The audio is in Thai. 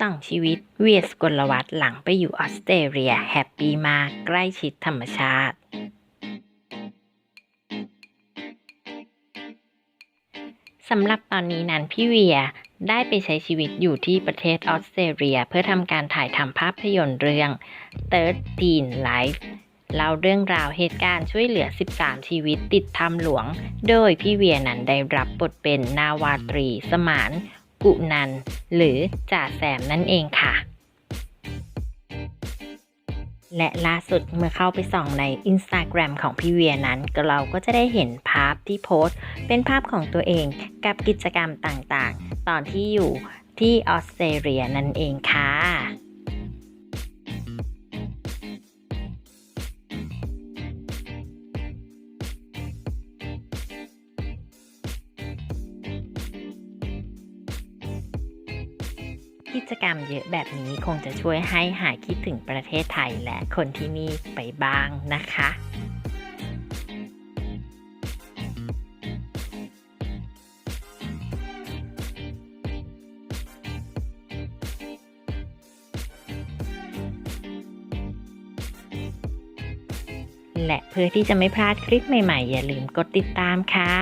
สองชีวิตเวียสกลวัฒน์หลังไปอยู่ออสเตรเลียแฮปปี้มากใกล้ชิดธรรมชาติ สำหรับตอนนี้นั้นพี่เวียได้ไปใช้ชีวิตอยู่ที่ประเทศออสเตรเลีย เพื่อทำการถ่ายทำภาพยนตร์เรื่อง Third Teen Life เล่าเรื่องราวเหตุการณ์ช่วยเหลือ 13 ชีวิตติดถ้ำหลวง โดยพี่เวียนั้นได้รับบทเป็นนาวาตรีสมาน กุนัน หรือจ่าแสมนั่นเองค่ะ และล่าสุดเมื่อเข้าไปส่องใน Instagram ของพี่เวียนั้น เราก็จะได้เห็นภาพที่โพสต์ เป็นภาพของตัวเองกับกิจกรรมต่างๆ ตอนที่อยู่ที่ออสเตรเลียนั่นเองค่ะ กิจกรรมเยอะแบบนี้คงจะช่วยให้หายคิดถึงประเทศไทยและคนที่นี่ไปบ้างนะคะและเพื่อที่จะไม่พลาดคลิปใหม่ๆ อย่าลืมกดติดตามค่ะ